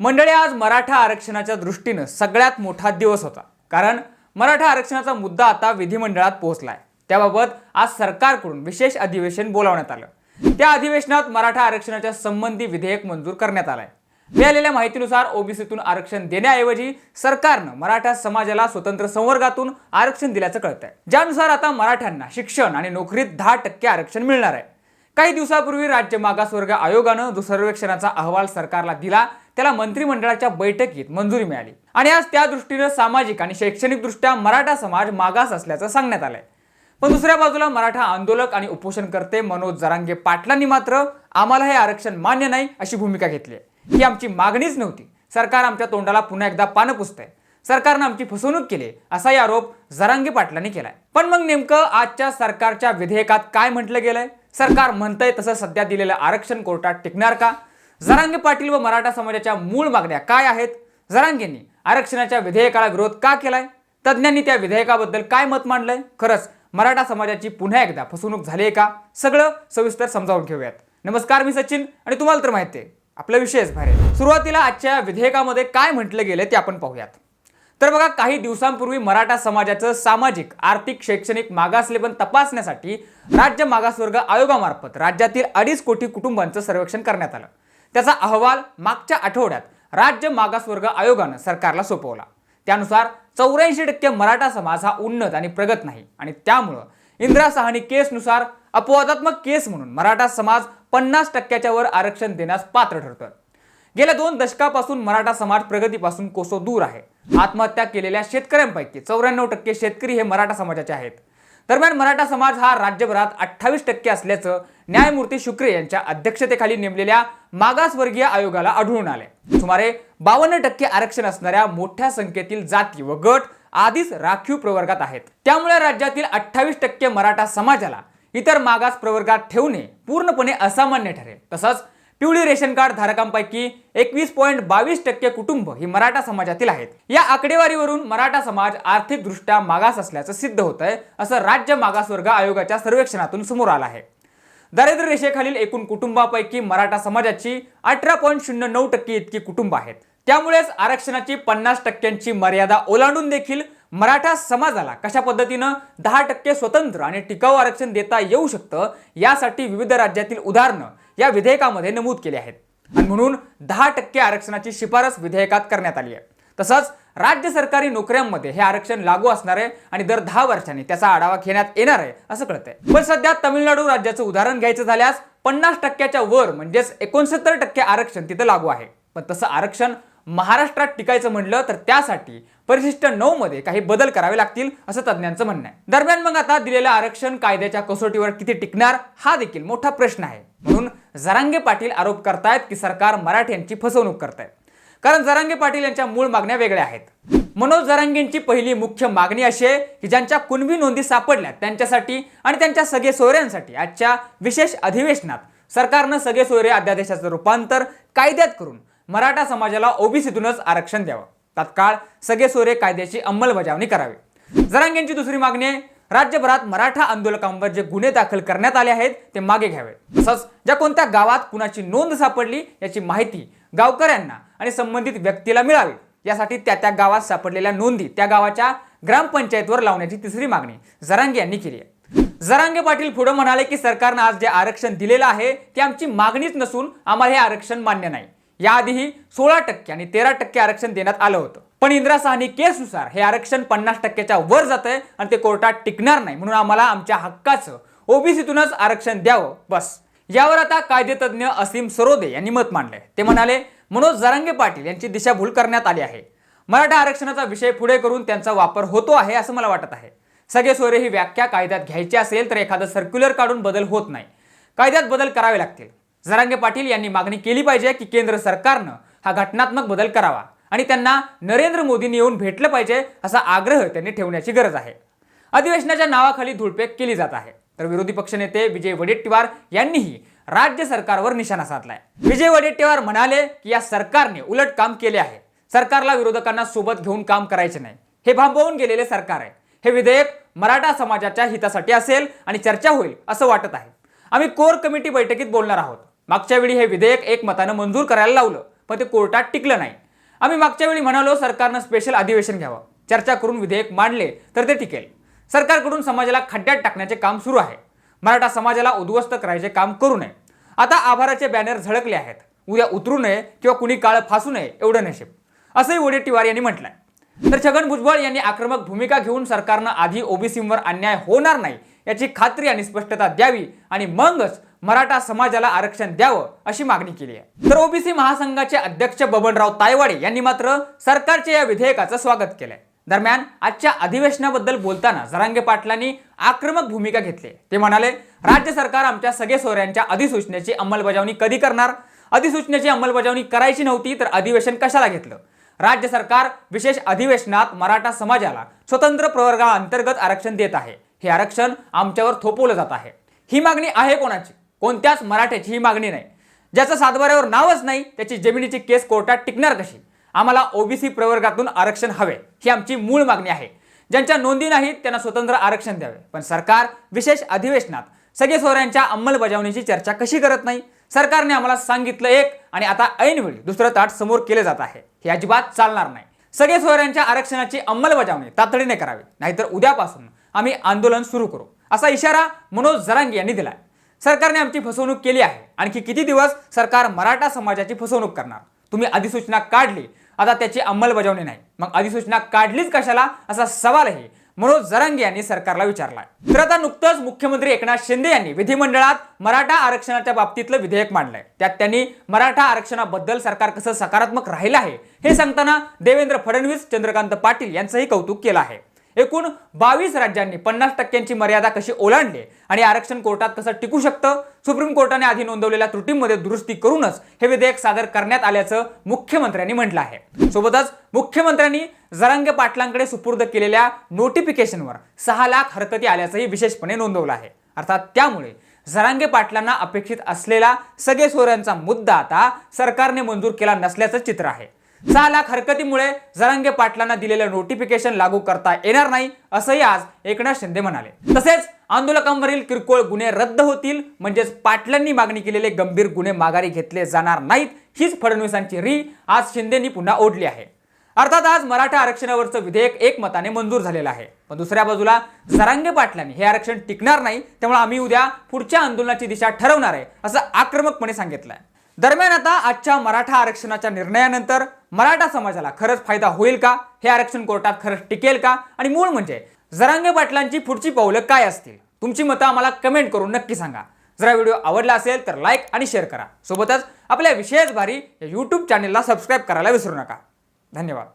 मंडळी आज मराठा आरक्षणाच्या दृष्टीनं सगळ्यात मोठा दिवस होता. कारण मराठा आरक्षणाचा मुद्दा आता विधिमंडळात पोहोचलाय. त्याबाबत आज सरकारकडून विशेष अधिवेशन बोलावण्यात आलं. त्या अधिवेशनात मराठा आरक्षणाच्या संबंधी विधेयक मंजूर करण्यात आलंय. मिळालेल्या माहितीनुसार ओबीसीतून आरक्षण देण्याऐवजी सरकारनं मराठा समाजाला स्वतंत्र संवर्गातून आरक्षण दिल्याचं कळतंय. ज्यानुसार आता मराठ्यांना शिक्षण आणि नोकरीत दहा टक्के आरक्षण मिळणार आहे. काही दिवसापूर्वी राज्य मागासवर्ग आयोगानं जो सर्वेक्षणाचा अहवाल सरकारला दिला. त्याला मंत्रिमंडळाच्या बैठकीत मंजुरी मिळाली. आणि आज त्या दृष्टीनं सामाजिक आणि शैक्षणिक दृष्ट्या मराठा समाज मागास असल्याचं सांगण्यात आलंय. पण दुसऱ्या बाजूला मराठा आंदोलक आणि उपोषणकर्ते मनोज जरांगे पाटलांनी मात्र आम्हाला हे आरक्षण मान्य नाही अशी भूमिका घेतली आहे ही आमची मागणीच नव्हती. सरकार आमच्या तोंडाला पुन्हा एकदा पानं पुसतंय. सरकारनं आमची फसवणूक केली असाही आरोप जरांगे पाटलांनी केलाय. पण मग नेमकं आजच्या सरकारच्या विधेयकात काय म्हटलं गेलंय? सरकार म्हणतंय तसं सध्या दिलेलं आरक्षण कोर्टात टिकणार का? जरांगे पाटील व मराठा समाजाच्या मूळ मागण्या काय आहेत? जरांगेंनी आरक्षणाच्या विधेयकाला विरोध का केलाय? तज्ज्ञांनी त्या विधेयकाबद्दल काय मत मांडलंय? खरंच मराठा समाजाची पुन्हा एकदा फसवणूक झाली आहे का? सगळं सविस्तर समजावून घेऊयात. नमस्कार मी सचिन आणि तुम्हाला तर माहिती आहे आपला विषयच भारे सुरुवातीला आजच्या विधेयकामध्ये काय म्हटलं गेलं ते आपण पाहूयात. तर बघा काही दिवसांपूर्वी मराठा समाजाचं सामाजिक आर्थिक शैक्षणिक मागासलेपण तपासण्यासाठी राज्य मागासवर्ग आयोगामार्फत राज्यातील अडीच कोटी कुटुंबांचं सर्वेक्षण करण्यात आलं. त्याचा अहवाल मागच्या आठवड्यात राज्य मागासवर्ग आयोगानं सरकारला सोपवला. त्यानुसार चौऱ्याऐंशी टक्के मराठा समाज हा उन्नत आणि प्रगत नाही आणि त्यामुळं इंदिरा साहनी केसनुसार अपवादात्मक केस म्हणून मराठा समाज पन्नास टक्क्याच्या वर आरक्षण देण्यास पात्र ठरतं गेल्या दोन दशकापासून मराठा समाज प्रगतीपासून कोसो दूर आहे. आत्महत्या केलेल्या शेतकऱ्यांपैकी चौऱ्याण्णव टक्के शेतकरी हे मराठा समाजाचे आहेत. दरम्यान मराठा समाज हा राज्यभरात अठ्ठावीस टक्के असल्याचं न्यायमूर्ती शुक्रे यांच्या अध्यक्षतेखाली नेमलेल्या मागासवर्गीय आयोगाला आढळून आले. सुमारे बावन्न टक्के आरक्षण असणाऱ्या मोठ्या संख्येतील जाती व गट आधीच राखीव प्रवर्गात आहेत. त्यामुळे राज्यातील अठ्ठावीस टक्के मराठा समाजाला इतर मागास प्रवर्गात ठेवणे पूर्णपणे असामान्य ठरेल. तसंच पिवळी रेशन कार्ड धारकांपैकी एकवीस पॉईंट बावीस टक्के कुटुंब ही मराठा समाजातील आहेत. या आकडेवारीवरून मराठा समाज आर्थिकदृष्ट्या मागास असल्याचं सिद्ध होत आहे असं राज्य मागासवर्ग आयोगाच्या सर्वेक्षणातून समोर आलं आहे. दारिद्र्य रेषेखालील एकूण कुटुंबापैकी मराठा समाजाची अठरा पॉईंट शून्य नऊ टक्के इतकी कुटुंब आहेत. त्यामुळेच आरक्षणाची पन्नास टक्क्यांची मर्यादा ओलांडून देखील मराठा समाजाला कशा पद्धतीनं दहा टक्के स्वतंत्र आणि टिकाऊ आरक्षण देता येऊ शकतं यासाठी विविध राज्यातील उदाहरणं या विधेयकामध्ये नमूद केली आहेत. आणि म्हणून दहा टक्के आरक्षणाची शिफारस विधेयकात करण्यात आली आहे. तसंच राज्य सरकारी नोकऱ्यांमध्ये हे आरक्षण लागू असणार आहे आणि दर दहा वर्षांनी त्याचा आढावा घेण्यात येणार आहे असं कळतंय. पण सध्या तामिळनाडू राज्याचं उदाहरण घ्यायचं झाल्यास पन्नास टक्क्याच्या वर म्हणजेच एकोणसत्तर टक्के आरक्षण तिथं लागू आहे. पण तसं आरक्षण महाराष्ट्रात टिकायचं म्हणलं तर त्यासाठी परिशिष्ट नऊ मध्ये काही बदल करावे लागतील असं तज्ज्ञांचं म्हणणं आहे. दरम्यान मग आता दिलेलं आरक्षण कायद्याच्या कसोटीवर किती टिकणार हा देखील मोठा प्रश्न आहे. म्हणून जरांगे पाटील आरोप करतायत की सरकार मराठ्यांची फसवणूक करतायत कारण जरांगे पाटील यांच्या मूळ मागण्या वेगळ्या आहेत. मनोज जरांगेंची पहिली मुख्य मागणी अशी आहे की ज्यांच्या कुणबी नोंदी सापडल्या त्यांच्यासाठी आणि त्यांच्या सगळे सोयऱ्यांसाठी आजच्या विशेष अधिवेशनात सरकारनं सगळे सोयरे अध्यादेशाचं रूपांतर कायद्यात करून मराठा समाजाला ओबीसीतूनच आरक्षण द्यावं. तात्काळ सगळे सोयरे कायद्याची अंमलबजावणी करावी. जरांगेंची दुसरी मागणी आहे राज्यभरात मराठा आंदोलकांवर जे गुन्हे दाखल करण्यात आले आहेत ते मागे घ्यावे. तसंच ज्या कोणत्या गावात कुणाची नोंद सापडली याची माहिती गावकऱ्यांना आणि संबंधित व्यक्तीला मिळावी यासाठी त्या त्या गावात सापडलेल्या नोंदी त्या गावाच्या ग्रामपंचायतवर लावण्याची तिसरी मागणी जरांगे यांनी केली आहे. जरांगे पाटील पुढे म्हणाले की सरकारनं आज जे आरक्षण दिलेलं आहे ते आमची मागणीच नसून आम्हाला हे आरक्षण मान्य नाही. याआधीही सोळा टक्के आणि तेरा टक्के आरक्षण देण्यात आलं होतं. पण इंदिरा साहनी केसनुसार हे आरक्षण पन्नास टक्क्याच्या वर जात आहे आणि ते कोर्टात टिकणार नाही. म्हणून आम्हाला आमच्या हक्काचं ओबीसीतूनच आरक्षण द्यावं. बस. यावर आता कायदेतज्ञ असीम सरोदे यांनी मत मांडलंय. ते म्हणाले मनोज जरांगे पाटील यांची दिशाभूल करण्यात आली आहे. मराठा आरक्षणाचा विषय पुढे करून त्यांचा वापर होतो आहे असं मला वाटत आहे. सगळे सोयरे ही व्याख्या कायद्यात घ्यायची असेल तर एखादं सर्क्युलर काढून बदल होत नाही. कायद्यात बदल करावे लागतील. जरांगे पाटील यांनी मागणी केली पाहिजे की केंद्र सरकारनं हा घटनात्मक बदल करावा. आणि त्यांना नरेंद्र मोदींनी येऊन भेटलं पाहिजे असा आग्रह त्यांनी ठेवण्याची गरज आहे. अधिवेशनाच्या नावाखाली धुळपेक केली जात आहे. तर विरोधी पक्षनेते विजय वडेट्टीवार यांनीही राज्य सरकारवर निशाणा साधलाय. विजय वडेट्टीवार म्हणाले की या सरकारने उलट काम केले आहे. सरकारला विरोधकांना सोबत घेऊन काम करायचे नाही. हे भांबवून गेलेले सरकार आहे. हे विधेयक मराठा समाजाच्या हितासाठी असेल आणि चर्चा होईल असं वाटत आहे. आम्ही कोर कमिटी बैठकीत बोलणार आहोत. मागच्या वेळी हे विधेयक एकमतानं मंजूर करायला लावलं पण ते कोर्टात टिकलं नाही. आम्ही मागच्या वेळी म्हणालो सरकारनं स्पेशल अधिवेशन घ्यावं. चर्चा करून विधेयक मांडले तर ते टिकेल. सरकारकडून समाजाला खड्ड्यात टाकण्याचे काम सुरू आहे. मराठा समाजाला उद्ध्वस्त करायचे काम करू नये. आता आभाराचे बॅनर झळकले आहेत. उद्या उतरू नये किंवा कुणी काळ फासू नये एवढं नशीब. असंही वडेट्टीवार यांनी म्हटलंय. तर छगन भुजबळ यांनी आक्रमक भूमिका घेऊन सरकारनं आधी ओबीसींवर अन्याय होणार नाही याची खात्री आणि स्पष्टता द्यावी आणि मगच मराठा समाजाला आरक्षण द्यावं अशी मागणी केली आहे. तर ओबीसी महासंघाचे अध्यक्ष बबनराव तायवाडे यांनी मात्र सरकारच्या या विधेयकाचं स्वागत केलंय. दरम्यान आजच्या अधिवेशनाबद्दल बोलताना जरांगे पाटलांनी आक्रमक भूमिका घेतली. ते म्हणाले राज्य सरकार आमच्या सगळे सोयऱ्यांच्या अधिसूचनेची अंमलबजावणी कधी करणार? अधिसूचनेची अंमलबजावणी करायची नव्हती तर अधिवेशन कशाला घेतलं? राज्य सरकार विशेष अधिवेशनात मराठा समाजाला स्वतंत्र प्रवर्गाअंतर्गत आरक्षण देत आहे. हे आरक्षण आमच्यावर थोपवलं जात आहे. ही मागणी आहे कोणाची? कोणत्याच मराठ्याची ही मागणी नाही. ज्याचं सातबाऱ्यावर नावच नाही त्याची जमिनीची केस कोर्टात टिकणार कशी? आम्हाला ओबीसी प्रवर्गातून आरक्षण हवे ही आमची मूळ मागणी आहे. ज्यांच्या नोंदी नाहीत त्यांना स्वतंत्र आरक्षण द्यावे. पण सरकार विशेष अधिवेशनात सगळे सोहऱ्यांच्या अंमलबजावणीची चर्चा कशी करत नाही? सरकारने आम्हाला सांगितलं एक आणि आता ऐनवेळी दुसरं ताट समोर केले जात आहे. हे अजिबात चालणार नाही. सगळे सोहऱ्यांच्या आरक्षणाची अंमलबजावणी तातडीने करावी. नाहीतर उद्यापासून आम्ही आंदोलन सुरू करू. असा इशारा मनोज जरांगी यांनी दिलाय. सरकारने आमची फसवणूक केली आहे. आणखी किती दिवस सरकार मराठा समाजाची फसवणूक करणार? तुम्ही अधिसूचना काढली आता त्याची अंमलबजावणी नाही. मग अधिसूचना काढलीच कशाला? असा सवालही मनोज जरांगे यांनी सरकारला विचारला तर आता नुकतंच मुख्यमंत्री एकनाथ शिंदे यांनी विधिमंडळात मराठा आरक्षणाच्या बाबतीतलं विधेयक मांडलंय. त्यात त्यांनी मराठा आरक्षणाबद्दल सरकार कसं सकारात्मक राहिलं आहे हे सांगताना देवेंद्र फडणवीस चंद्रकांत पाटील यांचंही कौतुक केलं आहे. एकूण बावीस राज्यांनी पन्नास टक्क्यांची मर्यादा कशी ओलांडली? आणि आरक्षण कोर्टात कसं टिकू शकतं? सुप्रीम कोर्टाने आधी नोंदवलेल्या त्रुटींमध्ये दुरुस्ती करूनच हे विधेयक सादर करण्यात आल्याचं मुख्यमंत्र्यांनी म्हटलं आहे. सोबतच मुख्यमंत्र्यांनी जरांगे पाटलांकडे सुपूर्द केलेल्या नोटिफिकेशनवर सहा लाख हरकती आल्याचंही विशेषपणे नोंदवलं आहे. अर्थात त्यामुळे जरांगे पाटलांना अपेक्षित असलेला सगळे सोहऱ्यांचा मुद्दा आता सरकारने मंजूर केला नसल्याचं चित्र आहे. सहा लाख हरकतीमुळे जरांगे पाटलांना दिलेलं नोटिफिकेशन लागू करता येणार नाही असंही आज एकनाथ शिंदे म्हणाले. तसेच आंदोलकांवरील किरकोळ गुन्हे रद्द होतील म्हणजेच पाटलांनी मागणी केलेले गंभीर गुन्हे माघारी घेतले जाणार नाहीत हीच फडणवीसांची री आज शिंदेनी पुन्हा ओढली आहे. अर्थात आज मराठा आरक्षणावरचं विधेयक एकमताने मंजूर झालेलं आहे. पण दुसऱ्या बाजूला जरांगे पाटलांनी हे आरक्षण टिकणार नाही त्यामुळे आम्ही उद्या पुढच्या आंदोलनाची दिशा ठरवणार आहे असं आक्रमकपणे सांगितलंय. दरम्यान आता आजच्या मराठा आरक्षणाच्या निर्णयानंतर मराठा समाजाला खरंच फायदा होईल का? हे आरक्षण कोर्टात खरंच टिकेल का? आणि मूळ म्हणजे जरांगे पाटलांची पुढची पावलं काय असतील? तुमची मतं आम्हाला कमेंट करून नक्की सांगा. जर व्हिडिओ आवडला असेल तर लाईक आणि शेअर करा. सोबतच आपल्या विशेष भारी या यूट्यूब चॅनेलला सबस्क्राईब करायला विसरू नका. धन्यवाद.